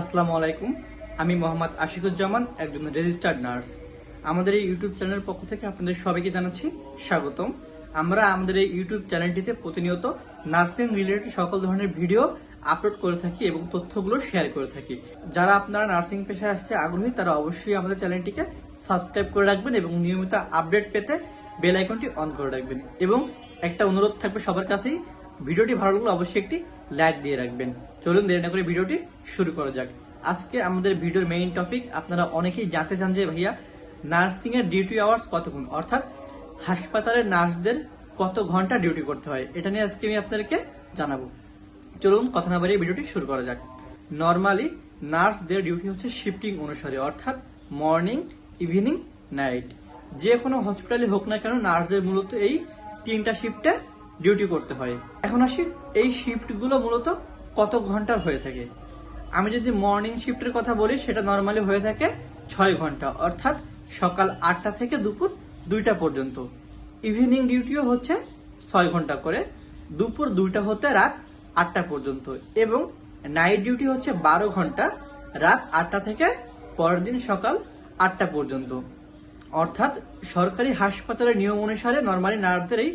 আসসালামু আলাইকুম। আমি মোহাম্মদ আশিকুজ্জামান, একজন রেজিস্টার্ড নার্স আমাদের এই ইউটিউব চ্যানেলের পক্ষ থেকে আপনাদের সবাইকে জানাচ্ছি স্বাগতম। আমরা আমাদের এই ইউটিউব চ্যানেলটিতে প্রতিনিয়ত নার্সিং রিলেটেড সকল ধরনের ভিডিও আপলোড করে থাকি এবং তথ্যগুলো শেয়ার করে থাকি। যারা আপনারা নার্সিং পেশায় আসতে আগ্রহী, তারা অবশ্যই আমাদের চ্যানেলটিকে সাবস্ক্রাইব করে রাখবেন এবং নিয়মিত আপডেট পেতে বেল আইকনটি অন করে রাখবেন। এবং একটা অনুরোধ থাকবে সবার কাছেই ভিডিওটি ভালো লাগলে অবশ্যই একটি লাইক দিয়ে রাখবেন। চলুন দেরি না করে ভিডিওটি শুরু করা যাক। আজকে আমাদের ভিডিওর মেইন টপিক আপনারা অনেকেই জানতে চান যে ভাইয়া নার্সিং এর ডিউটি আওয়ার্স কতক্ষণ? অর্থাৎ হাসপাতালে নার্সদের কত ঘণ্টা ডিউটি করতে হয়? এটা নিয়ে আজকে আমি আপনাদেরকে জানাব। চলুন কথা না বাড়িয়ে ভিডিওটি শুরু করা যাক। নর্মালি নার্সদের ডিউটি হচ্ছে শিফটিং অনুসারে, অর্থাৎ মর্নিং ইভিনিং নাইট যে কোনো হসপিটালে হোক না কেন, নার্সদের মূলত এই তিনটা শিফটে ডিউটি করতে হয়। এখন আসি, এই শিফটগুলো মূলত কত ঘণ্টার হয়ে থাকে? আমি যদি মর্নিং শিফটের কথা বলি, সেটা নর্মালি হয়ে থাকে ছয় ঘণ্টা, অর্থাৎ সকাল আটটা থেকে দুপুর দুইটা পর্যন্ত। ইভিনিং ডিউটিও হচ্ছে ছয় ঘণ্টা করে, দুপুর দুইটা হতে রাত আটটা পর্যন্ত, এবং নাইট ডিউটি হচ্ছে বারো ঘণ্টা, রাত আটটা থেকে পরের দিন সকাল আটটা পর্যন্ত। অর্থাৎ সরকারি হাসপাতালের নিয়ম অনুসারে নর্মালি নার্সদের এই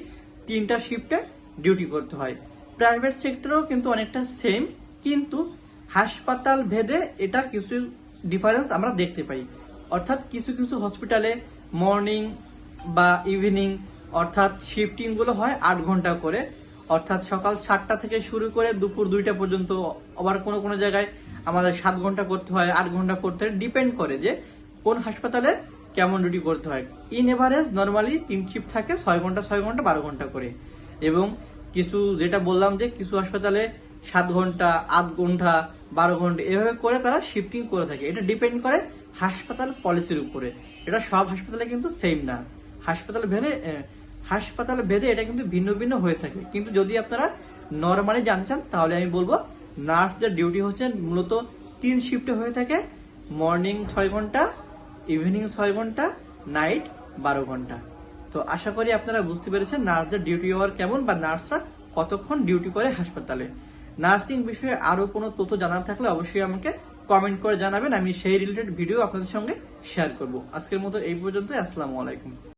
তিনটা শিফটে ডিউটি করতে হয়। প্রাইভেট সেক্টরেও কিন্তু অনেকটা সেম কিন্তু হাসপাতাল ভেদে এটা কিছু ডিফারেন্স আমরা দেখতে পাই। অর্থাৎ কিছু কিছু হসপিটালে মর্নিং বা ইভিনিং অর্থাৎ শিফটিংগুলো হয় আট ঘণ্টা করে। অর্থাৎ সকাল সাতটা থেকে শুরু করে দুপুর দুইটা পর্যন্ত, আবার কোনো কোনো জায়গায় আমাদের সাত ঘণ্টা করতে হয়, আট ঘণ্টা করতে হয়। ডিপেন্ড করে যে কোন হাসপাতালে কেমন ডিউটি করতে হয়? ইন এভারেজ নর্মালি তিন শিফট থাকে ছয় ঘণ্টা ছয় ঘণ্টা, বারো ঘণ্টা করে। এবং কিছু, যেটা বললাম যে, কিছু হাসপাতালে সাত ঘণ্টা, আট ঘণ্টা, বারো ঘণ্টা, এভাবে করে তারা শিফটিং করে থাকে। এটা ডিপেন্ড করে হাসপাতাল পলিসির উপরে। এটা সব হাসপাতালে কিন্তু সেম না। হাসপাতাল ভেদে হাসপাতাল ভেদে এটা কিন্তু ভিন্ন ভিন্ন হয়ে থাকে। কিন্তু যদি আপনারা নর্মালি জানতে চান, তাহলে আমি বলব নার্সদের ডিউটি হচ্ছে মূলত তিন শিফটে হয়ে থাকে। মর্নিং ছয় ঘণ্টা ইভিনিং ছয় ঘণ্টা, নাইট বারো ঘণ্টা। তো আশা করি আপনারা বুঝতে পেরেছেন নার্সদের ডিউটি আওয়ার কেমন বা নার্সরা কতক্ষণ ডিউটি করে হাসপাতালে। নার্সিং বিষয়ে আরও কোনো তথ্য জানার থাকলে অবশ্যই আমাকে কমেন্ট করে জানাবেন, আমি সেই রিলেটেড ভিডিও আপনাদের সঙ্গে শেয়ার করব। আজকের মতো এই পর্যন্ত আসসালামু আলাইকুম।